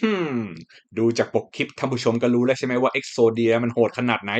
ฮึมดูจากปกคลิปท่านผู้ชมก็รู้แล้วใช่ไหมว่าเอ็กโซเดียมันโหดขนาดไหน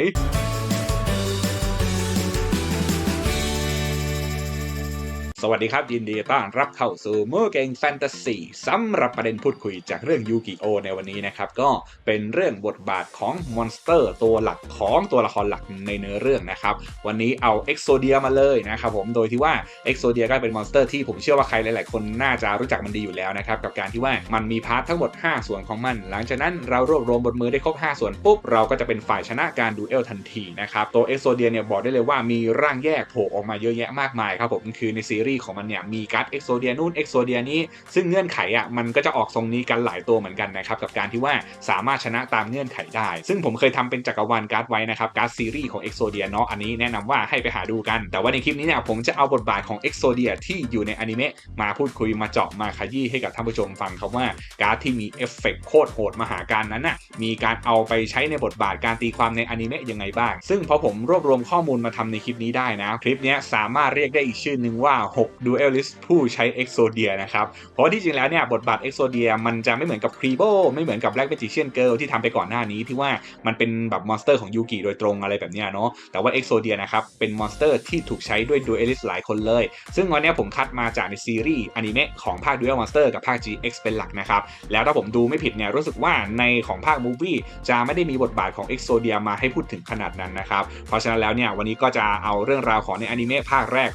สวัสดีครับ ยินดีต้อนรับเข้าสู่มือเก่งแฟนตาซีสำหรับประเด็นพูดคุยจากเรื่องยูกิโอในวันนี้นะครับ ก็เป็นเรื่องบทบาทของมอนสเตอร์ตัวหลักของตัวละครหลักในเนื้อเรื่องนะครับ วันนี้เอาเอ็กโซเดียมาเลยนะครับผมโดยที่ว่าเอ็กโซเดียก็เป็นมอนสเตอร์ที่ผมเชื่อว่าใครหลาย ๆ คนน่าจะรู้จักมันดีอยู่แล้วนะครับ กับการที่ว่ามันมีพาร์ททั้งหมด 5 ส่วนของมัน หลังจากนั้นเรารวบรวมบนมือได้ครบ5ส่วนปุ๊บเราก็จะเป็นฝ่ายชนะการดูเอลทันทีนะครับตัวเอ็กโซเดียเนี่ยบอกได้เลยว่ามีร่างแยกโผล่ออกมาเยอะแยะมากมายครับผมคือในซีรีส์ของมันเนี่ยมีการ์ดเอ็กโซเดียนู่นเอ็กโซเดียนี้ ซึ่งเงื่อนไขอะมันก็จะออกทรงนี้กันหลายตัวเหมือนกันนะครับกับการที่ว่าสามารถชนะตามเงื่อนไขได้ ซึ่งผมเคยทำเป็นจักรวาลการ์ดไว้นะครับการ์ดซีรีส์ของเอ็กโซเดียเนาะอันนี้แนะนำว่าให้ไปหาดูกัน แต่ว่าในคลิปนี้เนี่ยผมจะเอาบทบาทของเอ็กโซเดียที่อยู่ในอนิเมะมาพูดคุยมาเจาะมาขยี้ให้กับท่านผู้ชมฟังครับว่าการ์ดที่มีเอฟเฟกต์โคตรโหดมหาการนั้นน่ะมีการเอาไปใช้ในบทบาทการตีความในอนิเมะยังไงบ้าง ซึ่งพอผมรวบรวมข้อมูลมาทำในคลิปนี้ได้นะคลิปนี้สามารถเรียกได้อีกชื่อหนึ่งว่า6 Duelist ผู้ใช้ Exodia นะครับ เพราะที่จริงแล้วเนี่ยบทบาท Exodia มันจะไม่เหมือนกับ c r e b o ไม่เหมือนกับ Black Magician Girl ที่ทำไปก่อนหน้านี้ที่ว่ามันเป็นแบบมอนสเตอร์ของยูกิโดยตรงอะไรแบบเนี้ยเนาะแต่ว่า Exodia นะครับเป็นมอนสเตอร์ที่ถูกใช้ด้วย Duelist หลายคนเลย ซึ่งวันนี้ผมคัดมาจากในซีรีส์อนิเมะของภาค Duel Monster กับภาค GX เป็นหลักนะครับแล้วถ้าผมดูไม่ผิดเนี่ยรู้สึกว่าในของภาค Movie จะไม่ได้มีบทบาทของ Exodia มาให้พูดถึงขนาดนั้นนะครับเพราะฉะนั้นแล้วเนี่ยวันนี้ก็จะเอาเรื่องราวของในอนิเมะภาคแรก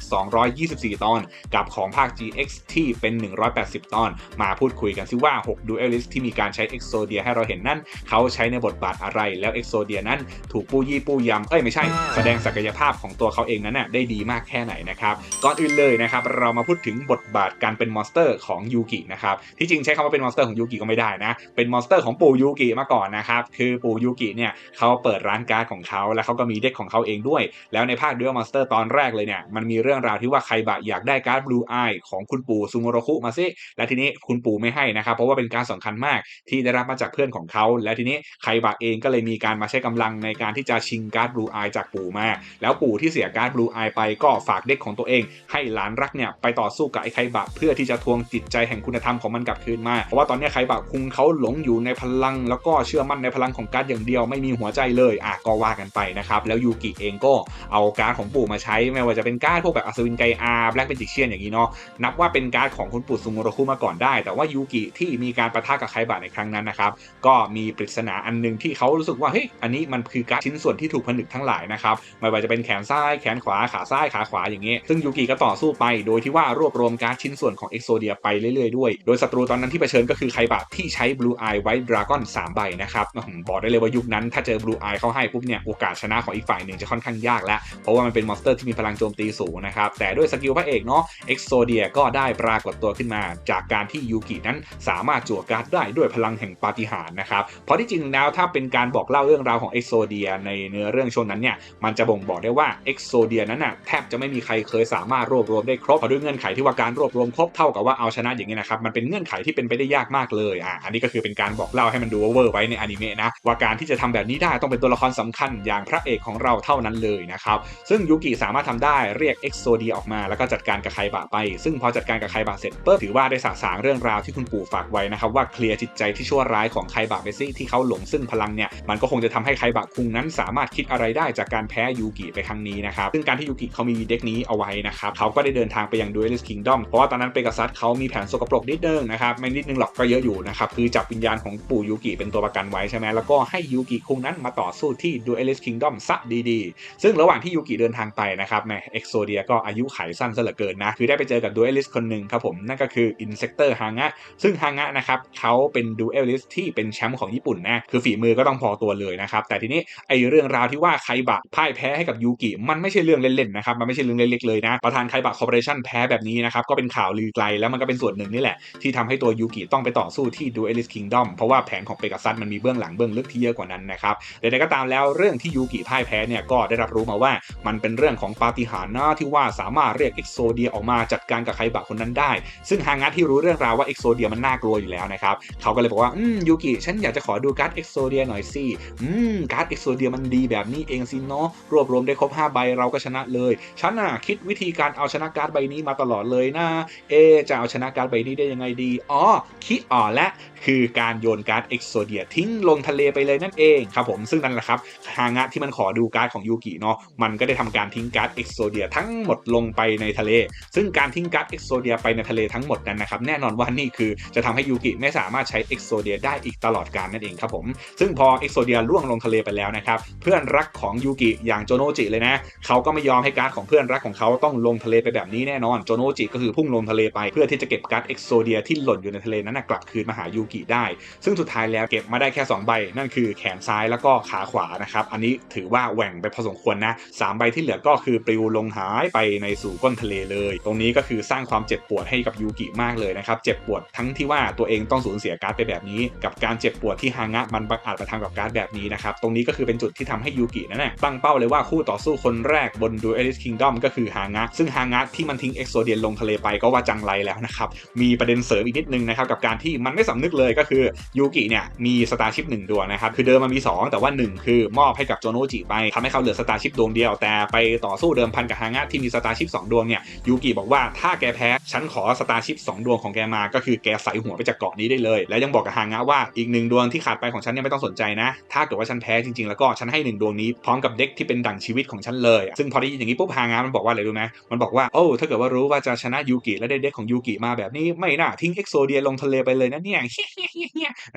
224 ตอนกับของภาค GX ที่เป็น 180 ตอน มาพูดคุยกันซิว่า 6 Duelist ที่มีการใช้ Exodia ให้เราเห็นนั่นเขาใช้ในบทบาทอะไร แล้ว Exodia นั้นถูกปู้ยี่ปู้ยำเอ้ยไม่ใช่ แสดงศักยภาพของตัวเขาเองนั้นน่ะได้ดีมากแค่ไหนนะครับก่อนอื่นเลยนะครับเรามาพูดถึงบทบาทการเป็นมอนสเตอร์ของยูกินะครับที่จริงใช้คำว่าเป็นมอนสเตอร์ของยูกิก็ไม่ได้นะเป็นมอนสเตอร์ของปู่ยูกิมาก่อนนะครับคือปู่ยูกิเนี่ยเขาเปิดร้านการ์ดของเขาแล้วเขาก็มีเด็กของเขาเองด้วย แล้วในภาคเดือมอนสเตอร์ตอนแรกเลยเนี่ยมันมีเรื่องราวที่ว่าใครบะอยากได้การ์ดบลูอายของคุณปู่ซูโมโรคุมาซิและทีนี้คุณปู่ไม่ให้นะครับ เพราะว่าเป็นการสำคัญมากที่ได้รับมาจากเพื่อนของเขา และทีนี้ใคบะเองก็เลยมีการมาใช้กำลังในการที่จะชิงการ์ดบลูอายจากปู่มา แล้วปู่ที่เสียการ์ดบลูอายไปก็ฝากเด็กของตัวเอง ให้หลานรักเนี่ยไปต่อสู้กับไอ้ไคบะเพื่อที่จะทวงจิตใจแห่งคุณธรรมของมันกลับคืนมา เพราะว่าตอนนี้ไคบะคุงเขาหลงอยู่ในพลัง แล้วก็เชื่อมั่นในพลังของการ์ดอย่างเดียวไม่มีหัวใจเลยอะก็ว่ากันไปนะครับแล้วยูกิเองก็เอาการ์ดของปู่มาใช้ไม่ว่าจะเป็นการ์ดพวกแบบอัศวินไกอาแบล็กเป็นจิเชียนอย่างนี้เนาะนับว่าเป็นการ์ดของคุณปู่ซูโมโรคุมาก่อนได้ แต่ว่ายูกิที่มีการประทะกับไคบะในครั้งนั้นนะครับก็มีปริศนาอันหนึงที่เขารู้สึกว่าเฮ้ยอันนี้มันคือการ์ดชิ้นส่วนที่ถูกผนึกทั้งหลายนะครับไม่ว่าจะเป็นแขนซ้ายแขนขวาขาซ้ายขาขวาอย่างเงี้ยซึ่งยูกิก็ต่อสู้ไป โดยที่ว่ารวบรวมการ์ดชิ้นส่วนของเอ็กโซเดียไปเรื่อยๆด้วย โดยศัตรูตอนนั้นที่เผชิญก็คือไคบะที่ใช้ Blue Eye White Dragon 3ใบนะครับบอกได้เลยว่ายุคนั้นถ้าเจอ Blue Eye เข้าให้ปุ๊บเนี่ยโอกาสชนะของอีกฝ่ายหนึ่งจะค่อนข้างยากแล้วเพราะว่ามันเป็นมอนสเตอร์ที่มีพลังโจมตีสูงนะครับแต่ด้วยสกิลพระเอกเนาะเอ็กโซเดียก็ได้ปรากฏตัวขึ้นมา จากการที่ยูกินั้นสามารถจั่วการ์ดได้ด้วยพลังแห่งปาฏิหาริย์นะครับ เพราะที่จริงแล้วถ้าเป็นการบอกเล่าเรื่องราวของเอ็กโซเดียในเนื้อเรื่องช่วงนั้นเนี่ยมันจะบ่งบอกได้ว่าเอ็กโซเดียนั้นน่ะแทบจะไม่มีใครเคยสามารถรวบรวมได้ครบเพราะด้วยเงื่อนไขที่ว่าการรวบรวมครบเท่ากับว่าเอาชนะอย่างนี้นะครับมันเป็นเงื่อนไขที่เป็นไปได้ยากมากเลยอะอันนี้ก็คือเป็นการบอกเล่าให้มันดูเวอร์ไว้ในอนิเมะนะว่าการที่จะทำแบบนี้ได้ต้องเป็นตัวละครสำคัญอย่างพระเอกของเราเท่านั้นเลยนะครับซึ่งยูกิสามารถทำได้เรียกเอ็กโซเดียออกมาแล้วก็จัดการการกับไครบะไป ซึ่งพอจัดการกับไครบะเสร็จปุ๊บถือว่าได้สะสางเรื่องราวที่คุณปู่ฝากไว้นะครับว่าเคลียร์จิตใจที่ชั่วร้ายของไครบะไปซิที่เขาหลงซึ่งพลังเนี่ยมันก็คงจะทำให้ไครบะคุงนั้นสามารถคิดอะไรได้จากการแพ้ยูกิไปครั้งนี้นะครับซึ่งการที่ยูกิเขามีเด็กนี้เอาไว้นะครับเขาก็ได้เดินทางไปยัง Duelist Kingdom เพราะว่าตอนนั้นเปกัสซัสเขามีแผนสกปรกนิดนึงนะครับไม่นิดนึงหรอกก็เยอะอยู่นะครับคือจับวิญญาณของปู่ยูกิเป็นตัวประกันไว้ใช่ไหมแล้วก็ให้ยูกิคุงนั้นมาต่อสู้ที่ Duelist Kingdom ซะดีๆ ซึ่งระหว่างที่ยูกิเดินทางไปนะครับแหมเอ็กโซเดียก็อายุไขสั้นซะเหลือเกินนะ คือได้ไปเจอกับ Duelist คนหนึ่งครับผม นั่นก็คือ Insector ฮางะ ซึ่งฮางะนะครับเขาเป็น Duelist ที่เป็นแชมป์ของญี่ปุ่นนะ คือฝีมือก็ต้องพอตัวเลยนะครับ แต่ทีนี้ไอเรื่องราวที่ว่าไคบะพ่ายแพ้ให้กับยูกิ มันไม่ใช่เรื่องเล่นๆนะครับ มันไม่ใช่เรื่องเล็กๆเลยนะ ประธานไคบะคอร์ปอเรชั่นแพ้แบบนี้นะครับ ก็เป็นข่าวลือไกล แล้วมันก็เป็นส่วนหนึ่งนี่แหละที่ทำให้ตัวยูกิต้องไปต่อสู้ที่ Duelist Kingdom เพราะว่าแผนของเปกัสซัสมันมีเบื้องหลังเบื้องลึกที่เยอะกว่านั้นนะครับแต่ใดก็ตามแล้วเรื่องที่ยูกิพ่ายแพ้เนี่ยก็ได้รับรู้มาว่ามันเป็นเรื่องของปาฏิหาริย์นะที่ว่าสามารถเรียกเอ็กโซเดียออกมาจัดการกับใครบะคนนั้นได้ ซึ่งฮางะที่รู้เรื่องราวว่าเอ็กโซเดียมันน่ากลัวอยู่แล้วนะครับเขาก็เลยบอกว่าอืมยูกิฉันอยากจะขอดูการ์ดเอ็กโซเดียหน่อยสิอืมการ์ดเอ็กโซเดียมันดีแบบนี้เองสิเนาะรวบรวมได้ครบ5ใบเราก็ชนะเลยฉันน่ะคิดวิธีการเอาชนะการ์ดใบนี้มาตลอดเลยนะเอจะเอาชนะการ์ดใบนี้ได้ยังไงดีอ๋อคิดอ่อและ คือการโยนการ์ดเอ็กโซเดียทิ้งลงทะเลไปเลยนั่นเองครับผมซึ่งนั่นแหละครับฮางะที่มันขอดูการ์ดของยูกิเนาะมันก็ได้ทำการทิ้งการ์ดเอ็กโซเดียทั้งหมดลงไปในทะเล ซึ่งการทิ้งการ์ดเอ็กโซเดียไปในทะเลทั้งหมดนั้นนะครับแน่นอนว่านี่คือจะทำให้ยูกิไม่สามารถใช้เอ็กโซเดียได้อีกตลอดกาลนั่นเองครับผมซึ่งพอเอ็กโซเดียล่วงลงทะเลไปแล้วนะครับเพื่อนรักของยูกิอย่างโจโนจิเลยนะเขาก็ไม่ยอมให้การ์ดของเพื่อนรักของเขาต้องลงทะเลไปแบบนี้แน่นอนโจโนจิก็คือพุ่งลงทะเลไปเพื่อที่จะเก็บการ์ดเอ็กโซเดียที่หล่นอยู่ในทะเลนั้นกลับคืนมาหายูกิได้ ซึ่งสุดท้ายแล้วเก็บมาได้แค่ 2 ใบ นั่นคือแขนซ้ายแล้วก็ขาขวานะครับ อันนี้ถือว่าแหว่งไปพอสมควรนะสามใบที่เหลือก็คือปลิวลงหายไปในสู่ก้นทะเลเลย ตรงนี้ก็คือสร้างความเจ็บปวดให้กับยูกิมากเลยนะครับ เจ็บปวดทั้งที่ว่าตัวเองต้องสูญเสียการ์ดไปแบบนี้ กับการเจ็บปวดที่ฮางะมันบังอาจมาทำกับการ์ดแบบนี้นะครับ ตรงนี้ก็คือเป็นจุดที่ทำให้ยูกินั่นแหละตั้งเป้าเลยว่าคู่ต่อสู้คนแรกบนดูเอลิสคิงดอมก็คือฮางะ ซึ่งฮางะที่มันทิ้งเอ็กโซเดียนลงทะเลไปก็ว่าจังไรแล้วนะครับ มีประเด็นเสริมอีกนิดนึงนะครับกับการที่มันไม่สำนึกเลยก็คือยูกิเนี่ยมีสตาร์ชิพหนึ่งดวงนะครับคือเดิมมันมี 2 แต่ว่า 1 คือมอบให้กับโจโนจิไปทำให้เขาเหลือสตาร์ชิพดวงเดียวแต่ไปต่อสู้เดิมพันกับฮางะที่มีสตาร์ชิพ2ดวงเนี่ยยูกิบอกว่าถ้าแกแพ้ฉันขอสตาร์ชิพ2ดวงของแกมา ก็คือแกใส่หัวไปจากเกาะนี้ได้เลย แล้วยังบอกกับฮางะว่าอีกหนึ่งดวงที่ขาดไปของฉันเนี่ยไม่ต้องสนใจนะ ถ้าเกิดว่าฉันแพ้จริงๆ แล้วก็ฉันให้หนึ่งดวงนี้พร้อมกับเด็กที่เป็นดั่งชีวิตของฉันเลย ซึ่งพอได้ยินอย่างนี้ปุ๊บฮางะมันบอกว่าอะไรรู้ไหมมันบอกว่าโอ้ถ้าเกิดว่ารู้ว่าจะชนะยูกิและได้เด็กของยูกิมาแบบนี้ไม่น่าทิ้งเอ็กโซเดียลงทะเลไปเลยนะเนี่ย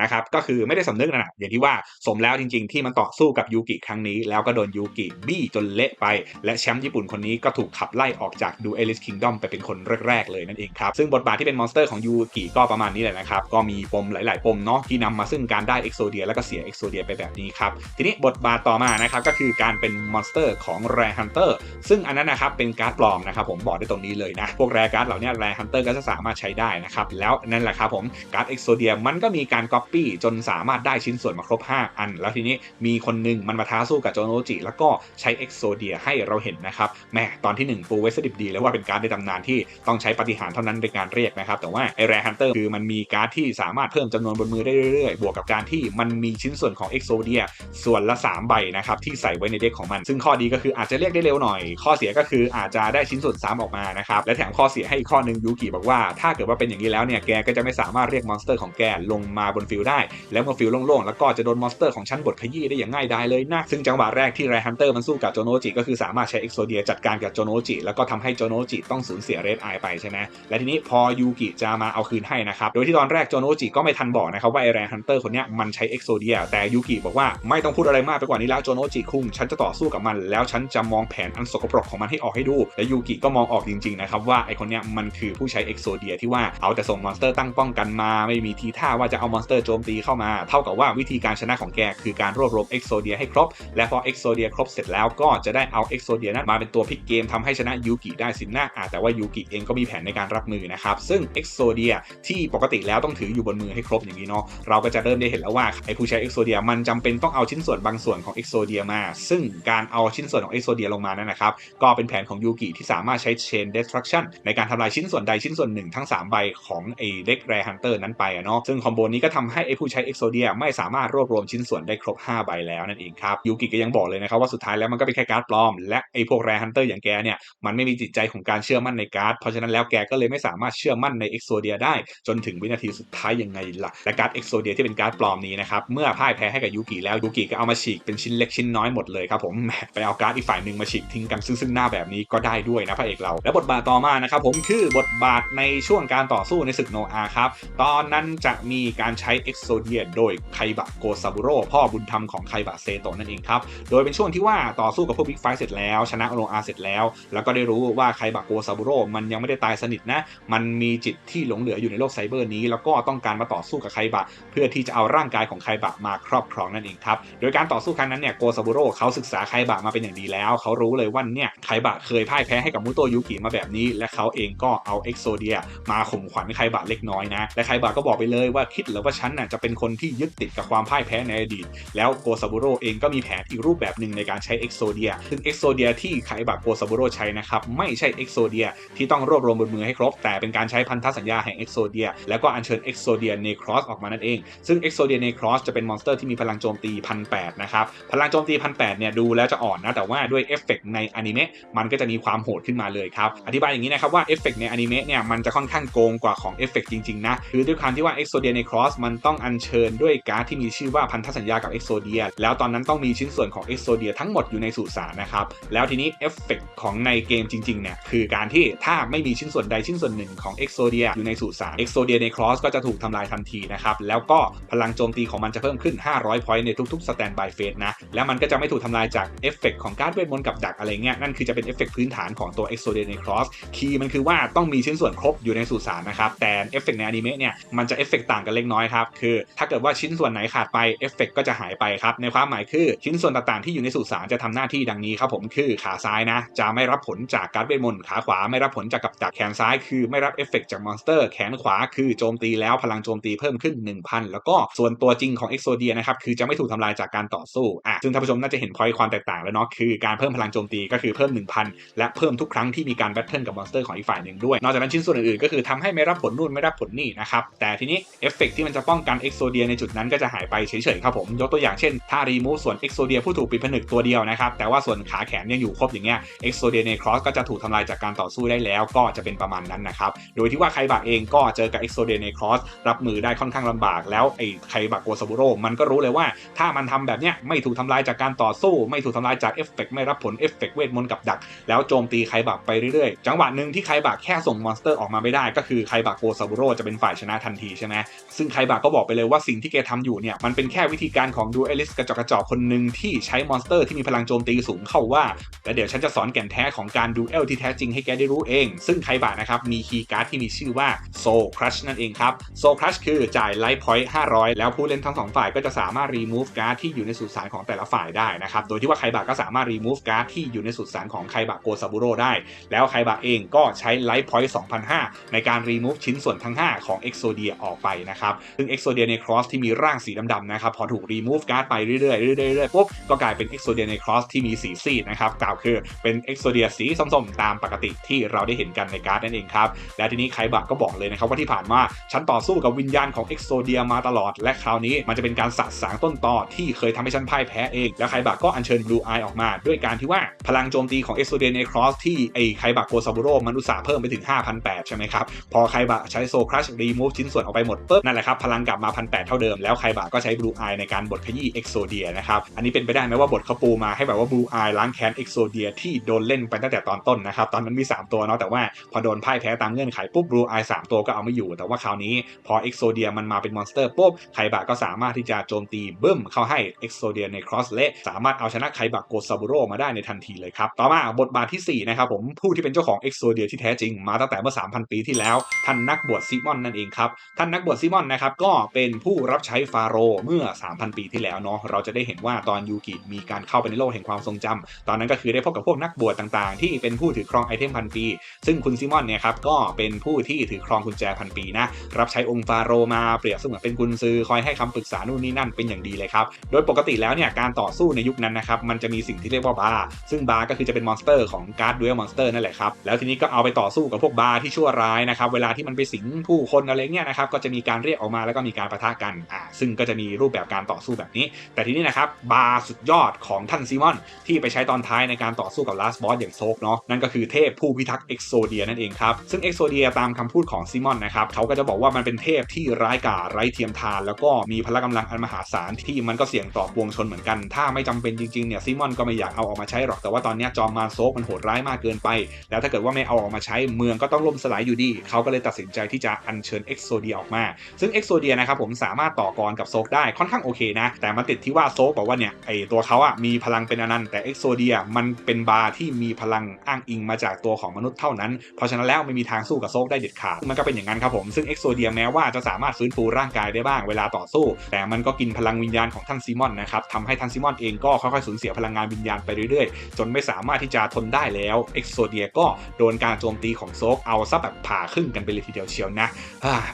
นะครับก็คือไม่ได้สำนึกนะอย่างที่ว่าสมแล้วจริง ๆ ที่มันต่อสู้กับยูกิครั้งนี้ แล้วก็โดนยูกิบี้จนเละไป และแชมป์ญี่ปุ่นคนนี้ก็ถูกขับไล่ออกจากดูเอลิสคิงดอมไปเป็นคนแรก ๆ เลยนั่นเองครับ ซึ่งบทบาทที่เป็นมอนสเตอร์ของยูกิก็ประมาณนี้แหละนะครับ ก็มีปมหลาย ๆ ปมเนาะที่นำมาซึ่งการได้เอ็กโซเดียแล้วก็เสียเอ็กโซเดียไปแบบนี้ครับทีนี้บทบาทต่อมานะครับก็คือการเป็นมอนสเตอร์ของแรฮันเตอร์ซึ่งอันนั้นนะครับเป็นการ์ดปลอมนะครับผมบอกได้ตรงนี้เลยนะพวกแรการ์ดเหล่านี้แรฮันเตอร์ก็จะสามารถใช้ได้นะครับแล้วนั่นแหละครับผมการ์ดเอ็กโซเดียมันก็มีการก๊อปปี้จนสามารถได้ชิ้นส่วนมาครบ 5 อัน แล้วทีนี้มีคนหนึ่งมันมาท้าสู้กับโจโนจิ แล้วก็ใช้เอ็กโซเดียให้เราเห็นนะครับแม่ตอนที่ 1 ปูไว้สดิบดีแล้วว่าเป็นการ์ดในตำนานที่ต้องใช้ปฏิหารเท่านั้นในการเรียกนะครับ แต่ว่าไอแรฮันเตอร์คือมันมีการ์ดที่สามารถเพิ่มจำนวนบนมือได้เรื่อยๆ บวกกับการที่มันมีชิ้นส่วนของเอ็กโซเดียส่วนละ 3 ใบนะครับที่ใส่ไว้ในเด็กของมัน ซึ่งข้อดีก็คืออาจจะเรียกได้เร็วหน่อย ข้อเสียก็คืออาจจะได้ชิ้นส่วนซ้ำออกมานะครับและแถมข้อเสียให้อีกข้อนึงยูกิบอกว่าถ้าเกิดว่าเป็นอย่างนี้แล้วเนี่ยแกก็จะไม่สามารถเรียกมอนสเตอร์ของแกลงมาบนฟิลได้ แล้วเมื่อฟิลโล่งๆ แล้วก็จะโดนมอนสเตอร์ของชั้นบทขยี้ได้อย่างง่ายดายเลยนะ ซึ่งจังหวะแรกที่ไรฮันเตอร์มันสู้กับโจโนจิก็คือสามารถใช้เอ็กโซเดียจัดการกับโจโนจิแล้วก็ทำให้โจโนจิต้องสูญเสียเรดไอไปใช่ไหมและทีนี้พอยูกิจะมาเอาคืนให้นะครับ โดยที่ตอนแรกโจโนจิก็ไม่ทันบอกนะครับว่าไอไรฮันเตอร์คนนี้มันใช้เอ็กโซเดียแต่ยูกิบอกว่าไม่ต้องพูดอะไรมากไปกว่านี้แล้วโจโนจิคุงฉันจะต่อสู้กับมัน แล้วฉันจะมองแผนอันสกปรกของมันให้ออกให้ดู และยูกิก็มองออกจริงๆนะครับว่าไอคนนี้มันคือผู้ใช้เอ็กโซเดียที่ว่าเอาแต่ส่งมอนสเตอร์ตั้งป้องกันมาไม่มีทีท่าว่าจะเอามอนสเตอร์โจมตีเข้ามา เท่ากับว่าวิธีการชนะของแกคือการรวบรวมเอ็กโซเดียให้ครบ และพอเอ็กโซเดียครบเสร็จแล้วก็จะได้เอาเอ็กโซเดียนั้นมาเป็นตัวพลิกเกมทำให้ชนะยูกิได้สินหน้าแต่ว่ายูกิเองก็มีแผนในการรับมือนะครับ ซึ่งเอ็กโซเดียที่ปกติแล้วต้องถืออยู่บนมือให้ครบอย่างนี้เนาะเราก็จะเริ่มได้เห็นแล้วว่าไอ้ผู้ใช้เอ็กโซเดียมันจำเป็นต้องเอาชิ้นส่วนบางส่วนของเอ็กโซเดียมา ซึ่งการเอาชิ้นส่วนของเอ็กโซเดียลงมานั้นนะครับก็เป็นแผนของยูกิที่สามารถใช้ Chain Destruction ในการทำลายชิ้นส่วนใดชิ้นส่วนหนึ่งทั้ง 3 ใบของไอเด็กแรฮันเตอร์นั้นไปอะเนาะซึ่งคอมโบนี้ก็ทำให้ไอผู้ใช้เอ็กโซเดียไม่สามารถรวบรวมชิ้นส่วนได้ครบ 5 ใบแล้วนั่นเองครับยูกิก็ยังบอกเลยนะครับว่าสุดท้ายแล้วมันก็เป็นแค่การ์ดปลอม และไอพวกแรฮันเตอร์อย่างแกเนี่ยมันไม่มีจิตใจของการเชื่อมั่นในการ์ดเพราะฉะนั้นแล้วแกก็เลยไม่สามารถเชื่อมั่นในเอ็กโซเดียได้ จนถึงวินาทีสุดท้ายยังไงล่ะและการ์ดเอ็กโซเดียที่เป็นการ์ดปลอมนี้นะครับเมื่อพ่ายแพ้ให้กับยูกิแล้วยูกิก็เอามาฉีกเป็นชิ้นเล็กชิ้นน้อยหมดเลยครับผมแหมไปเอาการ์ดอีกฝ่ายหนึ่งมาฉีกทิ้งกันซึ่งซึ่งหน้าแบบนี้ก็ได้ด้วยนะพระเอกเรา และบทบาทต่อมานะครับผมคือบทบาทในช่วงการต่อสู้ในศึกโนอาครับตอนนั้นจะมีการใช้เอ็กโซเดียโดยไคบะโกซาบุโร่พ่อบุญธรรมของไคบะเซโตะนั่นเองครับ โดยเป็นช่วงที่ว่าต่อสู้กับพวกบิ๊กไฟเสร็จแล้ว ชนะโนอาเสร็จแล้ว แล้วก็ได้รู้ว่าไคบะโกซาบุโร่มันยังไม่ได้ตายสนิทนะ มันมีจิตที่หลงเหลืออยู่ในโลกไซเบอร์นี้ แล้วก็ต้องการมาต่อสู้กับไคบะ เพื่อที่จะเอาร่างกายของไคบะมาครอบครองนั่นเองครับโดยการต่อสู้ครั้งนั้นเนี่ยโกซาบุโร่เขาศึกษาไคบะมาเป็นอย่างดีแล้ว เขารู้เลยว่าเนี่ยไคบะเคยพ่ายแพ้ให้กับมุโตยุกิมาแบบนี้ และเขาเองก็เอาเอ็กโซเดียมาข่มขวัญไคบะเล็กน้อยนะและไคบะก็บอกไปเลยว่าคิดหรือว่าฉันน่ะจะเป็นคนที่ยึดติดกับความพ่ายแพ้ในอดีต แล้วโกซาบุโรเองก็มีแผนอีกรูปแบบหนึ่งในการใช้เอ็กโซเดียซึ่งเอ็กโซเดียที่ไคบะโกซาบุโรใช้นะครับไม่ใช่เอ็กโซเดียที่ต้องรวบรวมบนมือให้ครบ แต่เป็นการใช้พันธสัญญาแห่งเอ็กโซเดียแล้วก็อัญเชิญเอ็กโซเดียเนครอสออกมานั่นเอง ซึ่งเอ็กโซเดียเนครอสจะเป็นมอนสเตอร์ที่มีพลังโจมตีพันแนะครับพลังโจมตีพันแเนี่ยดูแล้วจะอ่อนนะแต่ว่าด้วยเอฟเฟกในอนิเมะมันก็จะมีความโหดขึ้นมาเลยครับอธิบายอย่างนี้นะครับว่าเอฟเฟกในอนิเมะเนี่ยมันจะค่อนข้างโกงกว่าของเอฟเฟกจริงๆนะคือด้วยความที่ว่าเอ็กโซโซเดียเนครอสมันต้องอัญเชิญด้วยการ์ดที่มีชื่อว่าพันธสัญญากับเอ็กโซเดียแล้วตอนนั้นต้องมีชิ้นส่วนของเอ็กโซเดียทั้งหมดอยู่ในสุสานนะครับ แล้วทีนี้เอฟเฟกของในเกมจริงๆเนี่ยคือการที่ถ้าไม่มีชิ้นส่วนใดชิ้นส่วนหนึ่งของเอ็กโซเดียอยู่ในสุสานเอ็กโซเดียในครอสก็จะถูกทำลายทันทีนะครับ แล้วก็พลังโจมตีของมันจะเพิ่มขึ้น 500 พอยต์ในทุกๆสแตนบายเฟสนะแล้วมันก็จะไม่ถูกทำลายจากเอฟเฟกของการ์ดเวทมนต์กับดักอะไรเงี้ยนั่นคือจะเป็นเอฟเฟกพื้นฐานของตัวเอ็กโซเดียในครอสคีย์มันคือว่าต้องมีชิ้นส่วนครบอยู่ในสุสานนะครับแต่เอฟเฟกในอนิเมะเนี่ยมันจะเอฟเฟกต่างกันเล็กน้อยครับคือ ถ้าเกิดว่าชิ้นส่วนไหนขาดไปเอฟเฟกก็จะหายไปครับในความหมายคือชิ้นส่วนต่างๆที่อยู่ในสุสานจะทำหน้าที่ดังนี้ครับผมคือขาซ้ายนะ จะไม่รับผลจากการเวทมนต์ขาขวาไม่รับผลจากกับดักแขนซ้ายคือไม่รับเอฟเฟกจากมอนสเตอร์แขนขวาคือโจมตีแล้วพลังโจมตีเพิ่มขึ้น 1000 แล้วก็ส่วนตัวจริงของเอ็กโซเดียนะครับคือจะไม่ถูกทำลายจากการต่อสู้อะซึ่งท่านผู้ชมน่าจะเห็นพอยความแตกต่างแล้วเนาะคือการเพิ่มพลังโจมตีก็คือเพิ่ม 1000 และเพิ่มทุกครั้งที่มีการแบทเทิลกับมอนสเตอร์ของอีกฝ่ายหนึ่งด้วยนอกจากนั้นชิ้นส่วนอื่นๆก็คือทำให้ไม่รับผลนู่นไม่รับผลนี่นะครับแต่ทีนี้เอฟเฟกที่มันจะป้องกันเอ็กโซเดียในจุดนั้นก็จะหายไปเฉยๆครับผมยกตัวอย่างเช่น ถ้ารีมูฟส่วนเอ็กโซเดียผู้ถูกปิดผนึกตัวเดียวนะครับแต่ว่าส่วนขาแขนยังอยู่ครบอย่างเงี้ยเอ็กโซเดียในครอสก็จะถูกทำลายจากการต่อสู้ได้แล้วก็จะเป็นประมาณนั้นนะครับโดยที่ว่าใคบะเองก็เจอกับเอ็กโซเดียในครอสรับมือได้ค่อนข้างลำบาก แล้วไอ้ใคบะโกซาบุโรมันก็รู้เลยว่า ถ้ามันทำแบบเนี้ยไม่ถูกทำลายจากการต่อสู้ ไม่ถูกทำลายจากเอฟเฟกไม่รับผลเอฟเฟกเวทมนต์กับดัก แล้วโจมตีใคบะไปเรื่อยๆ จังหวะหนึ่งที่ใคบะแค่ส่งมอนสเตอร์ออกมาไม่ได้ ก็คือใคบะโกซาบุโรจะเป็นฝ่ายชนะทันทีใช่ไหมซึ่งใคบะก็บอกไปเลยว่าสิ่งที่แกทำอยู่เนี่ยมันเป็นแค่วิธีการของดูเอลิสกระจกกระจอกคนหนึ่งที่ใช้มอนสเตอร์ที่มีพลังโจมตีสูงเข้าว่าและเดี๋ยวฉันจะสอนแก่นแท้ของการดูเอลที่แท้จริงให้แกได้รู้เอง ซึ่งใคบะนะครับมีคีย์การ์ดที่มีชื่อว่าโซครัชนั่นเองครับโซครัชคือจ่ายไลท์พอยต์500 แล้วผู้เล่นทั้งสองฝ่ายก็จะสามารถรีมูฟการ์ดที่อยู่ในสุสานของแต่ละฝ่ายได้นะครับโดยที่ว่าใคบะก็สามารถรีมูฟการ์ดที่อยู่ในสุสานของใคบะโกซาบุโรได้ แล้วใคบะเองก็ใช้ไลท์พอยต์2,500ในการรีมูฟชิ้นส่วนทั้ง 5 ของเอ็กโซเดียออกไปนะครับ ซึ่งเอ็กโซเดียในครอสที่มีร่างสีดำๆนะครับ พอถูกรีมูฟการ์ดไปเรื่อยๆเรื่อยๆเรื่อยๆปุ๊บก็กลายเป็นเอ็กโซเดียในครอสที่มีสีซีดนะครับกล่าวคือเป็นเอ็กโซเดียสีส้มๆ ตามปกติที่เราได้เห็นกันในการ์ดนั่นเองครับและทีนี้ไคบะก็บอกเลยนะครับว่าที่ผ่านมาฉันต่อสู้กับวิญญาณของเอ็กโซเดียมาตลอด และคราวนี้มันจะเป็นการสะสางต้นตอที่เคยทำให้ฉันพ่ายแพ้เอง แล้วไคบะก็อัญเชิญบลูไอออกมา ด้วยการที่ว่าพลังโจมตีของเอ็กโซเดียในครอสที่ไอไคบะโกซาบุโรมันอุตส่าห์เพิ่มไปถึง5,800ใช่ไหมครับพอไคบะใช้โซครัชรีมูฟชิ้นส่วนออกไปหมดปุ๊บนั่นแหละครับพลังกลับมา1,800เท่าเดิมแล้วไคบะก็ใช้บลูไอในการบดขยี้เอ็กโซเดียนะครับอันนี้เป็นไปได้ไหมว่าบทเขาปูมาให้แบบว่าบลูไอล้างแค้นเอ็กโซเดียที่โดนเล่นไปตั้งแต่ตอนต้นนะครับตอนนั้นมี 3 ตัวเนาะแต่ว่าพอโดนพ่ายแพ้ตามเงื่อนไขปุ๊บบลูไอสามตัวก็เอาไม่อยู่ แต่ว่าคราวนี้พอเอ็กโซเดียมันมาเป็นมอนสเตอร์ปุ๊บไคบะก็สามารถที่จะโจมตีบึ้มเข้าให้เอ็กโซเดียในครอสเละสามารถเอาชนะไคบะโกซาบุโรมาได้ในทันทีเลยครับต่อมาบทบาทที่4นะครับผมผู้ที่เป็นเจ้าของเอ็กโซเดียที่แท้จริงมาตั้งแต่เมื่อ 3,000 ปีที่แล้วท่านนักบวชซิมอนนั่นเองครับท่านนักบวชซิมอนนะครับก็เป็นผู้รับใช้ฟาโรห์เมื่อ 3,000 ปีที่แล้วเนาะเราจะได้เห็นว่าตอนยูกิมีการเข้าไปในโลกแห่งความทรงจำตอนนั้นก็คือได้พบกับพวกนักบวชต่างๆ ที่เป็นผู้ถือครองไอเทมพันปี ซึ่งคุณซิมอนเนี่ยครับก็เป็นผู้ที่ถือครองกุญแจพันปีนะรับใช้องค์ฟาโรห์มาเปรียบเสมือนเป็นกุญซือคอยให้คำปรึกษานู่นนี่นั่นเป็นอย่างดีเลยครับโดยปกติแล้วเนี่ยการต่อสู้ในยุคนั้นนะครับมันจะมีสิ่งที่เรียกว่าบาร์ซึ่งบาร์ก็คือจะเป็นมอนสเตอร์ของการ์ดดูเอลมอนสเตอร์นั่นแหละครับแล้วทีนี้ก็เอาไปต่อสู้กับพวกบาร์ที่ชั่วร้ายนะครับเวลาที่มันไปสิงผู้คนอะไรเงี้ยนะครับก็จะมีีการเรียกออกมาแล้วก็มีการประทะกันอ่าซึ่งก็จะมีรูปแบบการต่อสู้แบบนี้ แต่ทีนี้นะครับบาร์สุดยอดของท่านซิมอน ที่ไปใช้ตอนท้ายในการต่อสู้กับลาสบอสอย่างโซกเนาะนั่นก็คือเทพผู้พิทักษ์เอ็กโซเดียนั่นเองครับซึ่งเอ็กโซเดียตามคำพูดของซิมอนนะครับเขาก็จะบอกว่ามันเป็นเทพที่ร้ายกาจไร้เทียมทาน แล้วก็มีพละกำลังอันมหาศาลที่มันก็เสี่ยงต่อปวงชนเหมือนกัน ถ้าไม่จำเป็นจริงๆเนี่ยซิมอนก็ไม่อยากเอาออกมาใช้หรอกแต่ว่าตอนนี้จอมมารโซกมันโหดร้ายมากเกินไป แล้วถ้าเกิดว่าไม่เอาออกมาใช้เมืองก็ต้องล่มสลายอยู่ดี เขาก็เลยตัดสินใจที่จะอัญเชิญเอ็กโซเดียออกมาซึ่งเอ็กโซเดียนะครับผมสามารถต่อกรกับโซกได้ค่อนข้างโอเคนะ แต่มันติดที่ว่าโซกบอกว่าเนี่ยไอตัวเขาอะมีพลังเป็นอนันต์แต่เอ็กโซเดียมันเป็นบาร์ที่มีพลังอ้างอิงมาจากตัวของมนุษย์เท่านั้น เพราะฉะนั้นแล้วไม่มีทางสู้กับโซกได้เด็ดขาด มันก็เป็นอย่างนั้นครับผม ซึ่งเอ็กโซเดียแม้ว่าจะสามารถฟื้นฟูร่างกายได้บ้างเวลาต่อสู้ แต่มันก็กินพลังวิญญาณของท่านซิมอนนะครับทำให้ท่านซิมอนเองก็ค่อยๆสูญเสียพลังงานวิญญาณไปเรื่อยๆ จนไม่สามารถที่จะทนได้แล้วเอ็กโซเดียก็โดนการโจมตีของโซกเอาซะแบบผ่าครึ่งกันไปเลยทีเดียวเชียวนะ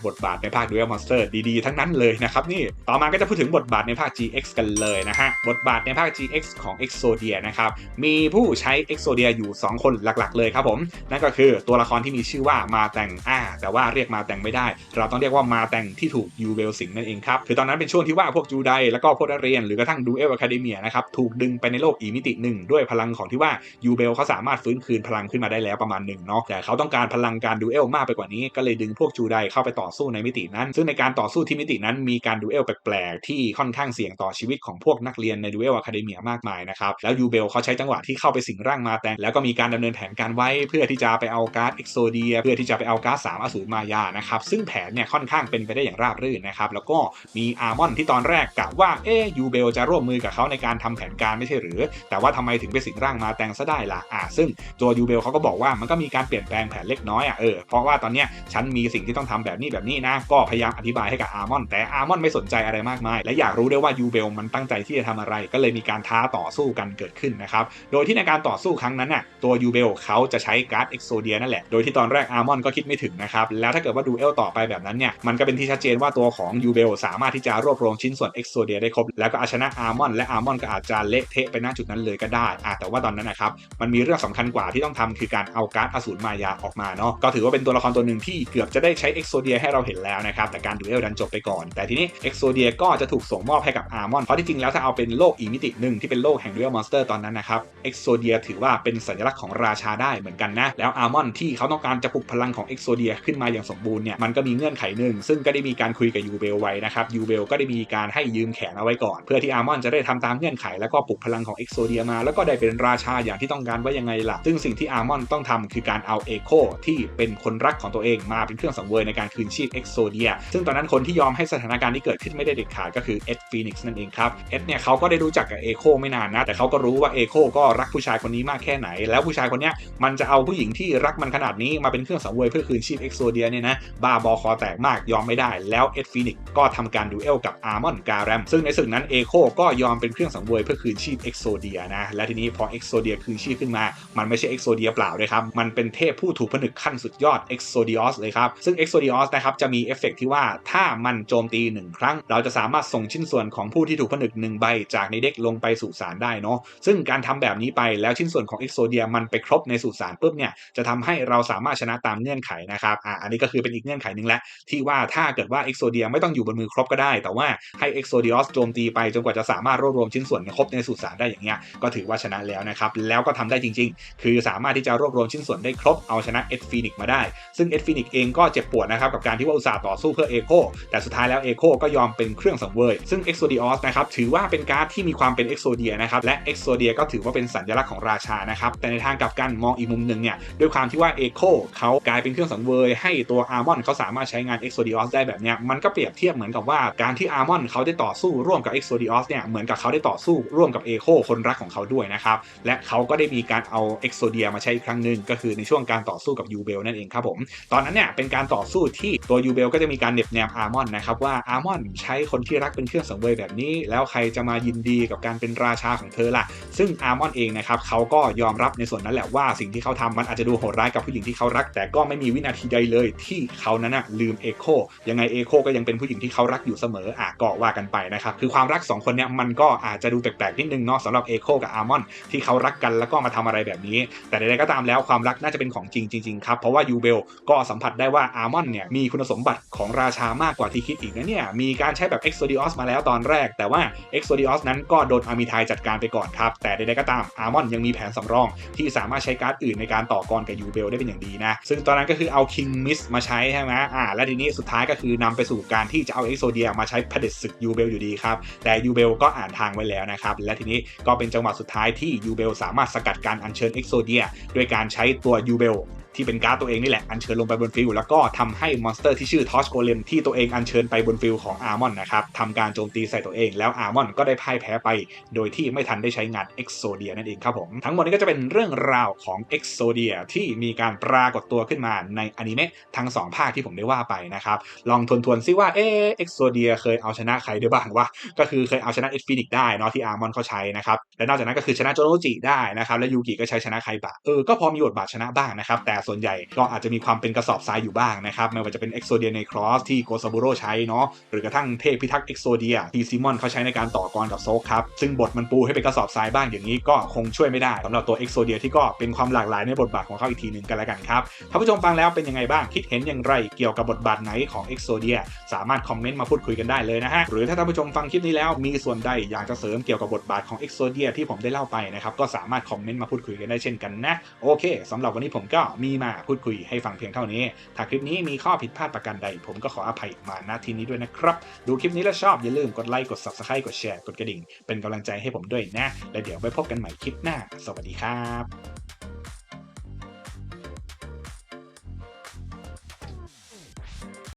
บทบาทในภาคดูเอลมอนสเตอร์ดีๆ ทั้งนั้นเลยนะครับนี่ต่อมาก็จะพูดถึงบทบาทในภาค GX กันเลยนะฮะ บทบาทในภาค GX ของ Exodia นะครับ มีผู้ใช้ Exodia อยู่ 2 คนหลักๆ เลยครับผม นั่นก็คือตัวละครที่มีชื่อว่ามาแต่งอ่าแต่ว่าเรียกมาแต่งไม่ได้ เราต้องเรียกว่ามาแต่งที่ถูกยูเบลสิงนั่นเองครับ คือตอนนั้นเป็นช่วงที่ว่าพวกจูไดแล้วก็พวกนักเรียนหรือกระทั่งดูเอลอะคาเดเมียนะครับถูกดึงไปในโลกอีมิติหนึ่งด้วยพลังของที่ว่ายูเบลเขาสามารถฟื้นคืนพลังขึ้นมาได้แล้วประมาณหนึ่งเนาะแต่เขาต้องการพลังการดูเอลมากไปกว่านี้ก็เลยดึงพวกจูไดเข้าไปต่อสู้ในมิตินั้น ซึ่งในการต่อสู้ที่มิตินั้นมีการดูเอลแปลกๆ ที่ค่อนข้างเสี่ยงต่อชีวิตของพวกนักเรียนในดูเอลอะคาเดเมียมากมายนะครับแล้วยูเบลเขาใช้จังหวะที่เข้าไปสิงร่างมาแต่แล้วก็มีการดำเนินแผนการไว้เพื่อที่จะไปเอาการ์ดเอ็กโซเดียเพื่อที่จะไปเอาการ์ดสามอสูรมายานะครับซึ่งแผนเนี่ยค่อนข้างเป็นไปได้อย่างราบรื่นนะครับแล้วก็มีอาร์มอนที่ตอนแรกกะว่าเอ๊ยูเบลจะร่วมมือกับเขาในการทำแผนการไม่ใช่หรือ แต่ว่าทำไมถึงไปสิงร่างมาแตงซะได้ล่ะอ่าซึ่งตัวยูเบลเขาก็บอกว่ามันก็มีการเปลี่ยนแปลงแผนเล็กน้อยอะเออเพราะว่าตอนเนี้ยฉันมีสิ่งที่ต้องทำแบบนี้แบบนี้นะกพยายามอธิบายให้กับอาร์มอนแต่อาร์มอนไม่สนใจอะไรมากมาย และอยากรู้ด้วยว่ายูเบลมันตั้งใจที่จะทำอะไร ก็เลยมีการท้าต่อสู้กันเกิดขึ้นนะครับ โดยที่ในการต่อสู้ครั้งนั้นน่ะตัวยูเบลเขาจะใช้การ์ดเอ็กโซเดียนั่นแหละ โดยที่ตอนแรกอาร์มอนก็คิดไม่ถึงนะครับ แล้วถ้าเกิดว่าดูเอลต่อไปแบบนั้นเนี่ยมันก็เป็นที่ชัดเจนว่าตัวของยูเบลสามารถที่จะรวบรวมชิ้นส่วนเอ็กโซเดียได้ครบแล้วก็เอาชนะอาร์มอนและอาร์มอนก็อาจจะเละเทะไปหน้าจุดนั้นเลยก็ได้แต่ว่าตอนนั้นนะครับมันมีเรื่องสำคัญกว่าที่ต้องทำคือการเอาการ์ดอสูรมายาออกมาเนาะก็ถือว่าเป็นตัวละครตัวหนึ่งที่เกือบจะได้ใช้เอ็กโซเดียให้เราเห็นแล้วนะครับ แต่การดูเอลดันจบไปก่อน แต่ทีนี้เอ็กโซเดียก็จะถูกส่งมอบให้กับอาร์มอนเพราะที่จริงแล้วถ้าเอาเป็นโลกอีกมิติหนึ่งที่เป็นโลกแห่งดูเอลมอนสเตอร์ตอนนั้นนะครับเอ็กโซเดียถือว่าเป็นสัญลักษณ์ของราชาได้เหมือนกันนะแล้วอาร์มอนที่เขาต้องการจะปลุกพลังของเอ็กโซเดียขึ้นมาอย่างสมบูรณ์เนี่ยมันก็มีเงื่อนไขหนึ่งซึ่งก็ได้มีการคุยกับยูเบลไว้นะครับยูเบลก็ได้มีการให้ยืมแขนเอาไว้ก่อน เพื่อที่อาร์มอนจะได้ทำตามเงื่อนไขแล้วก็ปลุกพลังของเอ็กโซเดียมาแล้วก็ได้เป็นราชาอย่างที่ต้องการว่ายังไงล่ะ ซึ่งสิ่งที่อาร์มอนต้องทำคือการเอาเอโคที่เป็นคนรักของตัวเองมาเป็นเครื่องสังเวยในการคืนชีพเอ็กโซเดียซึ่งตอนนั้นคนที่ยอมให้สถานการณ์ที่เกิดขึ้นไม่ได้เด็ดขาดก็คือเอ็ดฟีนิกซ์นั่นเองครับเอ็ดเนี่ยเขาก็ได้รู้จักกับเอโคไม่นานนะ แต่เขาก็รู้ว่าเอโคก็รักผู้ชายคนนี้มากแค่ไหน แล้วผู้ชายคนนี้มันจะเอาผู้หญิงที่รักมันขนาดนี้มาเป็นเครื่องสังเวยเพื่อคืนชีพเอ็กโซเดียเนี่ยนะบ้าบอคอแตกมากยอมไม่ได้ แล้วเอ็ดฟีนิกซ์ก็ทำการดูเอลกับอาร์มอนการมซึ่งในศึกนั้นเอโคก็ยอมเป็นเครื่องสังเวยเพื่อคืนชีพเอ็กโซเดียนะและทีนี้พอเอ็กโซเดียคืนชีพขึ้นมา มันไม่ใช่เอ็กโซเดียเปล่าเลยครับมันเป็นเทพผู้ถูกผนึกขั้นสุดยอดเอ็กโซเดียสเลยครับซึ่งเอ็กโซเดียสนะครับจะมีเอฟฟกที่ว่าถ้ามันโจมตีหนึ่งครั้ง เราจะสามารถส่งชิ้นส่วนของผู้ที่ถูกผนึกหนึ่งใบจากในเด็กลงไปสู่สารได้เนาะซึ่งการทำแบบนี้ไปแล้วชิ้นส่วนของเอ็กโซเดียมันไปครบในสู่สารปุ๊บเนี่ยจะทำให้เราสามารถชนะตามเงื่อนไขนะครับอ่าอันนี้ก็คือเป็นอีกเงื่อนไขหนึ่งแหละที่ว่าถ้าเกิดว่าเอ็กโซเดียไม่ต้องอยู่บนมือครบก็ได้ แต่ว่าให้เอ็กโซเดียสโจมตีไปจนกว่าจะสามารถรวบรวมชิ้นส่วนครบในสู่สารได้อย่างเงี้ยก็ถือว่าชนะแล้วนะครับแล้วก็ทำได้จริง ๆ คือสามารถที่จะรวบรวมชิ้นส่วนได้ครบเอาชนะเอ็ดฟีนิกมาได้ ซึ่งเอ็ดฟีนิกเองก็เจ็บปวดนะครับกับการที่ว่าอุตส่าห์ต่ออสู้เพื่อเอโคแต่สุดท้ายแล้วเอโคก็ยอมเป็นเครื่องสังเวยซึ่งเอ็กโซเดียสนะครับถือว่าเป็นการ์ดที่มีความเป็นเอ็กโซเดียนะครับและเอ็กโซเดียก็ถือว่าเป็นสัญลักษณ์ของราชานะครับแต่ในทางกลับกันมองอีกมุมหนึ่งเนี่ยด้วยความที่ว่าเอโคเขากลายเป็นเครื่องสังเวยให้ตัวอาร์มอนเขาสามารถใช้งานเอ็กโซเดียสได้แบบเนี้ยมันก็เปรียบเทียบเหมือนกับว่าการที่อาร์มอนเขาได้ต่อสู้ร่วมกับเอ็กโซเดียสเนี่ยเหมือนกับเขาได้ต่อสู้ร่วมกับเอโคคนรักของเขาด้วยนะครับและเขาก็ได้มีการเอาเอ็กโซเดียมาใช้อีกครั้งหนึ่งก็คือในช่วงการต่อสู้กับยูเบลนั่นเองครับผมตอนนั้นเนี่ยเป็นการต่อสู้ที่ตัวยูเบลก็จะมีการเน็บแนมอาร์มอนนะครับว่าอาร์มอนใช้คนที่รักเป็นเครื่องสังเวยแบบนี้ แล้วใครจะมายินดีกับการเป็นราชาของเธอล่ะ ซึ่งอาร์มอนเองนะครับเขาก็ยอมรับในส่วนนั้นแหละว่าสิ่งที่เขาทำมันอาจจะดูโหดร้ายกับผู้หญิงที่เขารัก แต่ก็ไม่มีวินาทีใดเลยที่เขานั้นนะลืมเอโคยังไงเอโคก็ยังเป็นผู้หญิงที่เขารักอยู่เสมออะก็ว่ากันไปนะครับคือความรักสองคนเนี่ยมันก็อาจจะดูแปลกๆนิดนึงเนาะสำหรับเอโคกับอาร์มอนที่เขารักกันแล้วก็มาทำอะไรแบบนี้ แต่ใดๆก็ตามแล้วความรักน่าจะเป็นของจริงจริงๆครับเพราะว่ายูเบลก็สัมผัสได้ว่าอาร์มอนเนี่ยมีคุณสมบัติของราชามากกว่าที่คิดอีกนะเนี่ย มีการใช้แบบเอ็กโซดิออสมาแล้วตอนแรก แต่ว่าเอ็กโซดิออสนั้นก็โดนอามิทายจัดการไปก่อนครับ แต่ใดๆก็ตามอาร์มอนยังมีแผนสำรอง ที่สามารถใช้การ์ดอื่นในการต่อกรกับยูเบลได้เป็นอย่างดีนะ ซึ่งตอนนั้นก็คือเอาคิงมิสมาใช้ใช่ไหมอ่า และทีนี้สุดท้ายก็คือนำไปสู่การที่จะเอาเอ็กโซเดียมาใช้เผด็จศึกยูเบลอยู่ดีครับ แต่ยูเบลก็อ่านทางไว้แล้วนะครับ และทีนี้ก็เป็นจังหวะสุดท้ายที่ยูเบลสามารถสกัดการอัญเชิญเอ็กโซเดียด้วยการใช้ตัวยูเบล ที่เป็นการ์ดตัวเองนี่แหละ อัญเชิญลงไปบนฟิลแล้วก็ทำให้มอนสเตอร์ที่ชื่อทอชโกเลมที่ตัวเองอัญเชิญไปบนฟิลของอาร์มอนนะครับทำการโจมตีใส่ตัวเองแล้วอาร์มอนก็ได้พ่ายแพ้ไป โดยที่ไม่ทันได้ใช้งานเอ็กโซเดียนั่นเองครับผมทั้งหมดนี้ก็จะเป็นเรื่องราวของเอ็กโซเดียที่มีการปรากฏตัวขึ้นมาในอนิเมะทั้ง 2 ภาคที่ผมได้ว่าไปนะครับลองทวนทวนซิว่าเออเอ็กโซเดียเคยเอาชนะใครได้บ้างวะก็คือเคยเอาชนะเอ็กฟินิกได้เนาะที่อาร์มอนเขาใช้นะครับและนอกจากนั้นก็คือชนะโจโนจิได้นะครับและยูกิก็ใช้ชนะไคบะเออก็พอมีบทบาทชนะบ้างนะครับแต่ส่วนใหญ่ก็อาจจะมีความเป็นกระสอบทรายอยู่บ้างนะครับ ไม่ว่าจะเป็น Exodia n e c r o s ที่โกซาบุโรใช้เนาะหรือกระทั่งเทพพิทักษ์ Exodia ที่ซิมอนเขาใช้ในการต่อกรกับโซกครับ ซึ่งบทมันปูให้เป็นกระสอบทรายบ้างอย่างนี้ก็คงช่วยไม่ได้สำหรับตัว Exodia ที่ก็เป็นความหลากหลายในบทบาทของเขาอีกทีหนึ่งกันแล้วกันครับท่านผู้ชมฟังแล้วเป็นยังไงบ้างคิดเห็นอย่างไรเกี่ยวกับบทบาทไหนของ Exodia สามารถคอมเมนต์มาพูดคุยกันได้เลยนะฮะหรือถ้าท่านผู้ชมฟังคลิปนี้แล้วมีส่วนใดอยากจะเสริมเกี่ยวกับบทบาทของ Exodia ที่ผมได้เล่าไปนะครับก็สามารถคอมเมนต์มาพูดคุยกันได้เช่นกันนะโอเคสำหรับวันนี้ผมก็มีมาพูดคุยให้ฟังเพียงเท่านี้ ถ้าคลิปนี้มีข้อผิดพลาดประการใด ผมก็ขออภัยมาณที่นี้ด้วยนะครับ ดูคลิปนี้แล้วชอบอย่าลืมกดไลค์กด subscribe กดแชร์กดกระดิ่ง เป็นกำลังใจให้ผมด้วยนะ และเดี๋ยวไปพบกันใหม่คลิปหน้า สวัสดีครับ